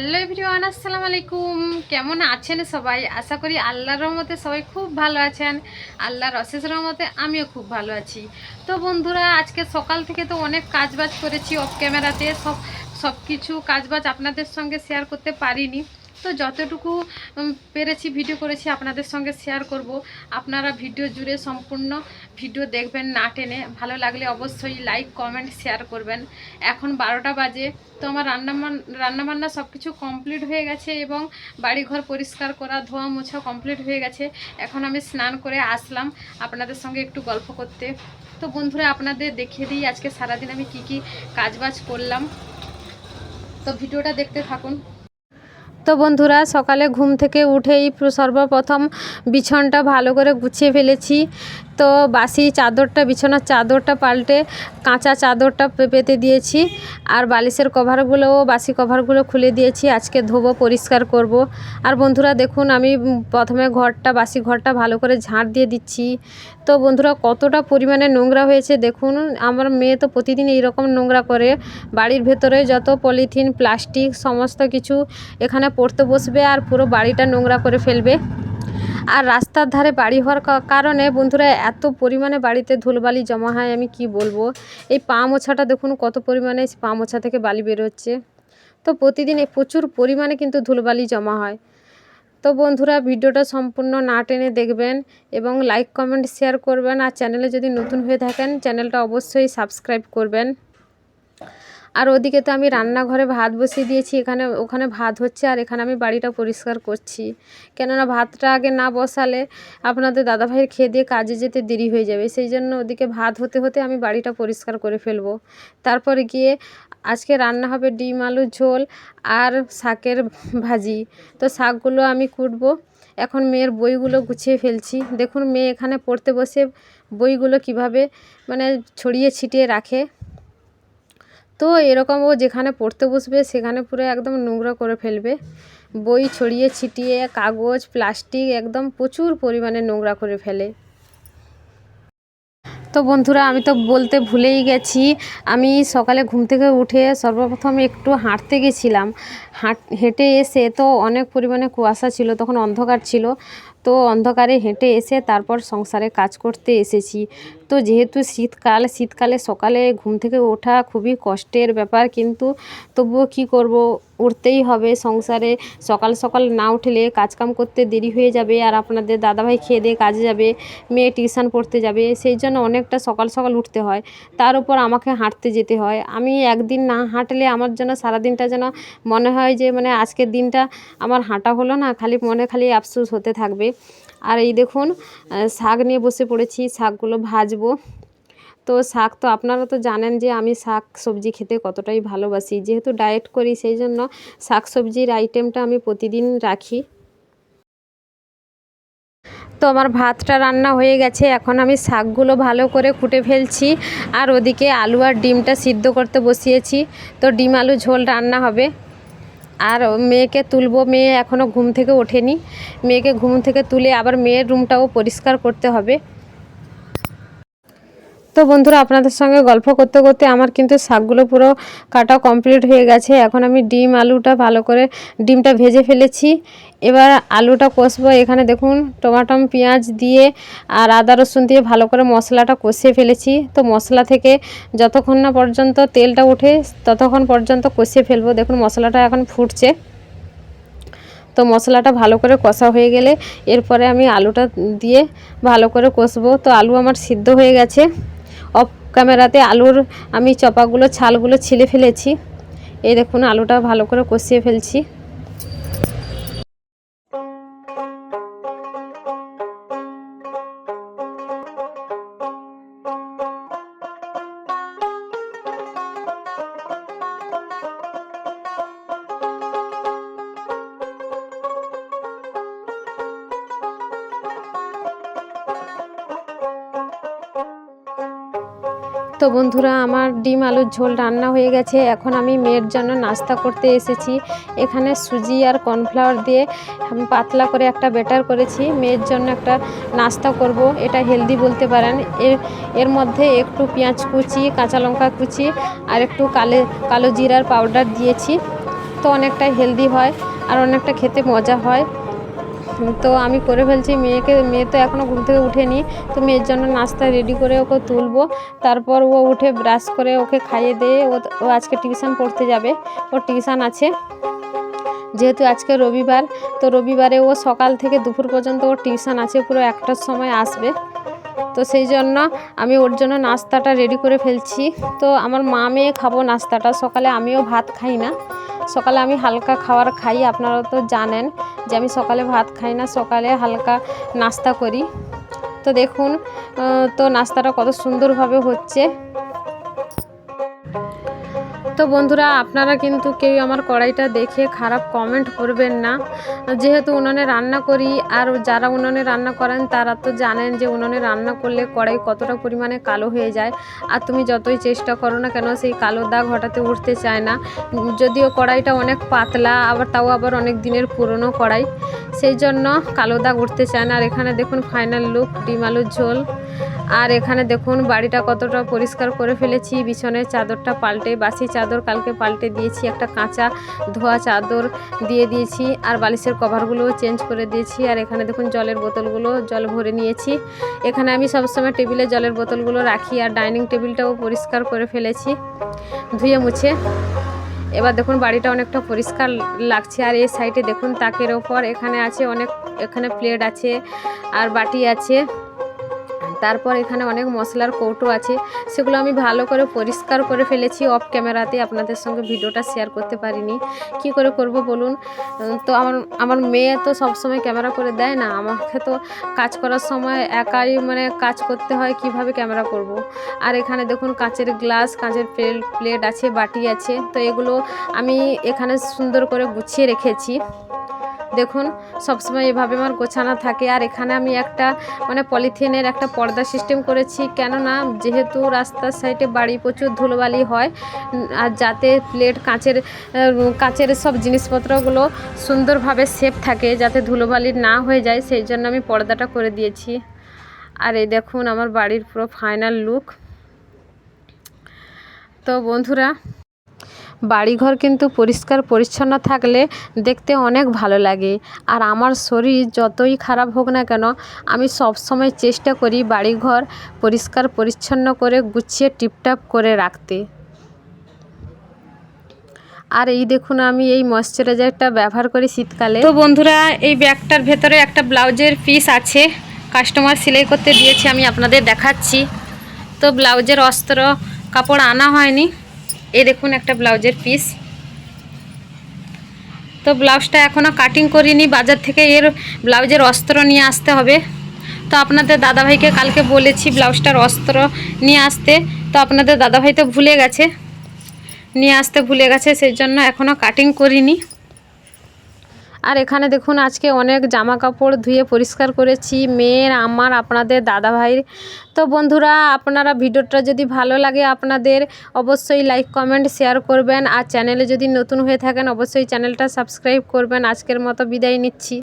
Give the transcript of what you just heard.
Hello everyone, আসসালামু আলাইকুম। কেমন আছেন সবাই? আশা করি আল্লাহর রহমতে সবাই খুব ভালো আছেন। আল্লাহর অশেষ রহমতে আমিও খুব ভালো আছি। তো বন্ধুরা, আজকে সকাল থেকে তো অনেক কাজবাজ করেছি অফ ক্যামেরাতে সব সব কিছু কাজবাজ আপনাদের সঙ্গে শেয়ার করতে পারিনি। তো যতটুকু পেরেছি ভিডিও করেছি, আপনাদের সঙ্গে শেয়ার করব। আপনারা ভিডিও জুড়ে সম্পূর্ণ ভিডিও দেখবেন না টেনে। ভালো লাগলে অবশ্যই লাইক কমেন্ট শেয়ার করবেন। এখন বারোটা বাজে, তো আমার রান্না রান্নাবান্না সব কিছু কমপ্লিট হয়ে গেছে এবং বাড়িঘর পরিষ্কার করা, ধোয়া মোছা কমপ্লিট হয়ে গেছে। এখন আমি স্নান করে আসলাম আপনাদের সঙ্গে একটু গল্প করতে। তো বন্ধুরা, আপনাদের দেখিয়ে দিই আজকে সারাদিন আমি কি কি কাজবাজ করলাম। তো ভিডিওটা দেখতে থাকুন। তো বন্ধুরা সকালে ঘুম থেকে উঠেই সর্বপ্রথম বিছনটা ভালো করে গুছিয়ে ফেলেছি। তো বাসি চাদরটা, বিছানার চাদরটা পাল্টে কাঁচা চাদরটা পেতে দিয়েছি। আর বালিশের কভারগুলোও, বাসি কভারগুলো খুলে দিয়েছি। আজকে ধোবো, পরিষ্কার করব। আর বন্ধুরা দেখুন, আমি প্রথমে ঘরটা, বাসি ঘরটা ভালো করে ঝাঁট দিয়ে দিচ্ছি। তো বন্ধুরা কতটা পরিমাণে নোংরা হয়েছে দেখুন। আমার মেয়ে তো প্রতিদিন এইরকম নোংরা করে। বাড়ির ভেতরে যত পলিথিন, প্লাস্টিক, সমস্ত কিছু এখানে পড়তে বসবে আর পুরো বাড়িটা নোংরা করে ফেলবে। আর রাস্তার ধারে বাড়ি হওয়ার কারণে বন্ধুরা এত পরিমাণে বাড়িতে ধুলবালি জমা হয়, আমি কি বলব? এই পা মোছাটা দেখুন কত পরিমাণে পা মোছা থেকে বালি বেরোচ্ছে। তো প্রতিদিন প্রচুর পরিমাণে কিন্তু ধুলবালি জমা হয়। তো বন্ধুরা ভিডিওটা সম্পূর্ণ না টেনে দেখবেন এবং লাইক কমেন্ট শেয়ার করবেন। আর চ্যানেলে যদি নতুন হয়ে থাকেন চ্যানেলটা অবশ্যই সাবস্ক্রাইব করবেন। আর ওদিকে তো আমি রান্নাঘরে ভাত বসিয়ে দিয়েছি, এখানে, ওখানে ভাত হচ্ছে আর এখানে আমি বাড়িটা পরিষ্কার করছি। কেননা ভাতটা আগে না বসালে আপনাদের দাদাভাইয়ের খেয়ে দিয়ে কাজে যেতে দেরি হয়ে যাবে, সেই জন্য ওদিকে ভাত হতে হতে আমি বাড়িটা পরিষ্কার করে ফেলব। তারপরে গিয়ে আজকে রান্না হবে ডিম আলুর ঝোল আর শাকের ভাজি। তো শাকগুলো আমি কুটবো, এখন মেয়ের বইগুলো গুছিয়ে ফেলছি। দেখুন মেয়ে এখানে পড়তে বসে বইগুলো কীভাবে মানে ছড়িয়ে ছিটিয়ে রাখে। তো এরকম ও যেখানে পড়তে বসবে সেখানে পুরো একদম নোংরা করে ফেলবে। বই ছড়িয়ে ছিটিয়ে, কাগজ, প্লাস্টিক একদম প্রচুর পরিমাণে নোংরা করে ফেলে। তো বন্ধুরা, আমি তো বলতে ভুলেই গেছি, আমি সকালে ঘুম থেকে উঠে সর্বপ্রথম একটু হাঁটতে গেছিলাম। হাঁট, হেঁটে এসে তো অনেক পরিমাণে কুয়াশা ছিল, তখন অন্ধকার ছিল। তো অন্ধকারে হেঁটে এসে তারপর সংসারে কাজ করতে এসেছি। তো যেহেতু শীতকাল, শীতকালে সকালে ঘুম থেকে ওঠা খুবই কষ্টের ব্যাপার। কিন্তু তবুও কি করব? উঠতেই হবে সংসারে। সকাল সকাল না উঠলে কাজকাম করতে দেরি হয়ে যাবে আর আপনাদের দাদাভাই খেয়ে দিয়ে কাজে যাবে, মেয়ে টিউশন পড়তে যাবে, সেই জন্য অনেকটা সকাল সকাল উঠতে হয়। তার উপর আমাকে হাঁটতে যেতে হয়। আমি একদিন না হাঁটলে আমার যেন সারাদিনটা যেন মনে হয় যে মানে আজকের দিনটা আমার হাঁটা হলো না, খালি মনে খালি আফসোস হতে থাকবে। আর এই দেখুন শাক নিয়ে বসে পড়েছি, শাকগুলো ভাজবো। তো শাক তো আপনারা তো জানেন যে আমি শাক সবজি খেতে কতটাই ভালোবাসি। যেহেতু ডায়েট করি, সেই জন্য শাক সবজির আইটেমটা আমি প্রতিদিন রাখি। তো আমার ভাতটা রান্না হয়ে গেছে, এখন আমি শাকগুলো ভালো করে কুটে ফেলছি। আর ওদিকে আলু আর ডিমটা সিদ্ধ করতে বসিয়েছি। তো ডিম আলু ঝোল রান্না হবে। আর মেয়েকে তুলবো, মেয়ে এখনও ঘুম থেকে ওঠেনি। মেয়েকে ঘুম থেকে তুলে আবার মেয়ের রুমটাও পরিষ্কার করতে হবে। তো বন্ধুরা, আপনাদের সঙ্গে গল্প করতে করতে আমার কিন্তু শাকগুলো পুরো কাটা কমপ্লিট হয়ে গেছে। এখন আমি ডিম, আলুটা ভালো করে ডিমটা ভেজে ফেলেছি। এবার আলুটা কষবো। এখানে দেখুন, টমাটম, পেঁয়াজ দিয়ে আর আদা, রসুন দিয়ে ভালো করে মশলাটা কষিয়ে ফেলেছি। তো মশলা থেকে যতক্ষণ না পর্যন্ত তেলটা ওঠে, ততক্ষণ পর্যন্ত কষিয়ে ফেলব। দেখুন, মশলাটা এখন ফুটছে। তো মশলাটা ভালো করে কষা হয়ে গেলে এরপরে আমি আলুটা দিয়ে ভালো করে কষবো। তো আলু আমার সিদ্ধ হয়ে গেছে। অফ ক্যামেরাতে আলুর আমি চপাগুলো, ছালগুলো ছিলে ফেলেছি। এই দেখুন, আলুটা ভালো করে কষিয়ে ফেলছি। তো বন্ধুরা, আমার ডিম আলুর ঝোল রান্না হয়ে গেছে। এখন আমি মেয়ের জন্য নাস্তা করতে এসেছি। এখানে সুজি আর কর্নফ্লাওয়ার দিয়ে আমি পাতলা করে একটা ব্যাটার করেছি। মেয়ের জন্য একটা নাস্তা করব, এটা হেলদি বলতে পারেন। এর এর মধ্যে একটু পেঁয়াজ কুচি, কাঁচা লঙ্কা কুচি আর একটু কালো কালো জিরার পাউডার দিয়েছি। তো অনেকটা হেলদি হয় আর অনেকটা খেতে মজা হয়। তো আমি করে ফেলছি। মেয়েকে, মেয়ে তো এখনও ঘুম থেকে উঠেনি। তো মেয়ের জন্য নাস্তা রেডি করে ওকে তুলবো। তারপর ও উঠে ব্রাশ করে ওকে খাইয়ে দিয়ে ও আজকে টিউশন পড়তে যাবে। ওর টিউশন আছে। যেহেতু আজকে রবিবার, তো রবিবারে ও সকাল থেকে দুপুর পর্যন্ত ওর টিউশন আছে। পুরো একটার সময় আসবে। তো সেই জন্য আমি ওর জন্য নাস্তাটা রেডি করে ফেলছি। তো আমার মা মেয়ে খাব নাস্তাটা। সকালে আমিও ভাত খাই না। সকালে আমি হালকা খাবার খাই। আপনারা তো জানেন। যে আমি সকালে ভাত খাই না, সকালে হালকা নাস্তা করি। তো দেখুন তো নাস্তাটা কত সুন্দরভাবে হচ্ছে। তো বন্ধুরা, আপনারা কিন্তু কেউ আমার কড়াইটা দেখে খারাপ কমেন্ট করবেন না। যেহেতু উনুনে রান্না করি, আর যারা উনুনে রান্না করেন, তারা তো জানেন যে উনুনে রান্না করলে কড়াই কতটা পরিমাণে কালো হয়ে যায়। আর তুমি যতই চেষ্টা করো না কেন, সেই কালো দাগ হঠাতে উঠতে চায় না। যদিও কড়াইটা অনেক পাতলা, আবার তাও আবার অনেক দিনের পুরনো কড়াই। সেই জন্য কালো দাগ উঠতে চায় না। আর এখানে দেখুন ফাইনাল লুক ডিম আলুর ঝোল। আর এখানে দেখুন, বাড়িটা কতটা পরিষ্কার করে ফেলেছি। বিছনের চাদরটা পাল্টে, বাসি চাদর কালকে পাল্টে দিয়েছি, একটা কাঁচা ধোয়া চাদর দিয়ে দিয়েছি আর বালিশের কভারগুলোও চেঞ্জ করে দিয়েছি। আর এখানে দেখুন, জলের বোতলগুলো, জল ভরে নিয়েছি। এখানে আমি সবসময় টেবিলে জলের বোতলগুলো রাখি আর ডাইনিং টেবিলটাও পরিষ্কার করে ফেলেছি, ধুয়ে মুছে। এবার দেখুন, বাড়িটা অনেকটা পরিষ্কার লাগছে আর এই সাইডে দেখুন, তাকের ওপর এখানে আছে অনেক, এখানে প্লেট আছে আর বাটি আছে। তারপর এখানে অনেক মশলার কৌটো আছে, সেগুলো আমি ভালো করে পরিষ্কার করে ফেলেছি অফ ক্যামেরাতে আপনাদের সঙ্গে ভিডিওটা শেয়ার করতে পারিনি। কি করে করব বলুন? তো আমার আমার মেয়ে তো সবসময় ক্যামেরা করে দেয় না, আমাকে তো কাজ করার সময় একাই মানে কাজ করতে হয়, কীভাবে ক্যামেরা করব। আর এখানে দেখুন কাঁচের গ্লাস কাঁচের প্লেট প্লেট আছে, বাটি আছে, তো এগুলো আমি এখানে সুন্দর করে গুছিয়ে রেখেছি। দেখুন, সবসময় এভাবে আমার গোছানো থাকে। আর এখানে আমি একটা মানে পলিথিনের একটা পর্দা সিস্টেম করেছি। কেননা যেহেতু রাস্তার সাইডে বাড়ি প্রচুর ধুলোবালি হয়, আর যাতে প্লেট কাঁচের কাঁচের সব জিনিসপত্রগুলো সুন্দরভাবে সেফ থাকে, যাতে ধুলোবালি না হয়ে যায়, সেই জন্য আমি পর্দাটা করে দিয়েছি। আর এই দেখুন, আমার বাড়ির পুরো ফাইনাল লুক তো বন্ধুরা বাড়িঘর কিন্তু পরিষ্কার, পরিচ্ছন্ন থাকলে দেখতে অনেক ভালো লাগে। আর আমার শরীর যতই খারাপ হোক না কেন, আমি সব সময় চেষ্টা করি বাড়িঘর পরিষ্কার, পরিচ্ছন্ন করে গুছিয়ে টিপটাপ করে রাখতে। আর এই দেখুন, আমি এই ময়শ্চারাইজারটা ব্যবহার করি শীতকালে। তো বন্ধুরা, এই ব্যাগটার ভেতরে একটা ব্লাউজের পিস আছে। কাস্টমার সেলাই করতে দিয়েছে, আমি আপনাদের দেখাচ্ছি। তো ব্লাউজের অস্ত্র, কাপড় আনা হয়নি। এই দেখুন একটা ব্লাউজের পিস তো ব্লাউজটা এখনও কাটিং করিনি, বাজার থেকে এর ব্লাউজের অস্ত্র নিয়ে আসতে হবে। তো আপনাদের দাদাভাইকে কালকে বলেছি ব্লাউজটার অস্ত্র নিয়ে আসতে। তো আপনাদের দাদাভাই তো ভুলে গেছে। নিয়ে আসতে ভুলে গেছে, সেই জন্য এখনও কাটিং করিনি। আর এখানে দেখুন আজকে অনেক জামা কাপড় ধুয়ে পরিষ্কার করেছি। মেয়ের, আমার, আপনাদের দাদা ভাইয়ের। তো বন্ধুরা, আপনারা ভিডিওটা যদি ভালো লাগে আপনাদের, অবশ্যই লাইক কমেন্ট শেয়ার করবেন। আর চ্যানেলে যদি নতুন হয়ে থাকেন, অবশ্যই চ্যানেলটা সাবস্ক্রাইব করবেন। আজকের মতো বিদায় নিচ্ছি।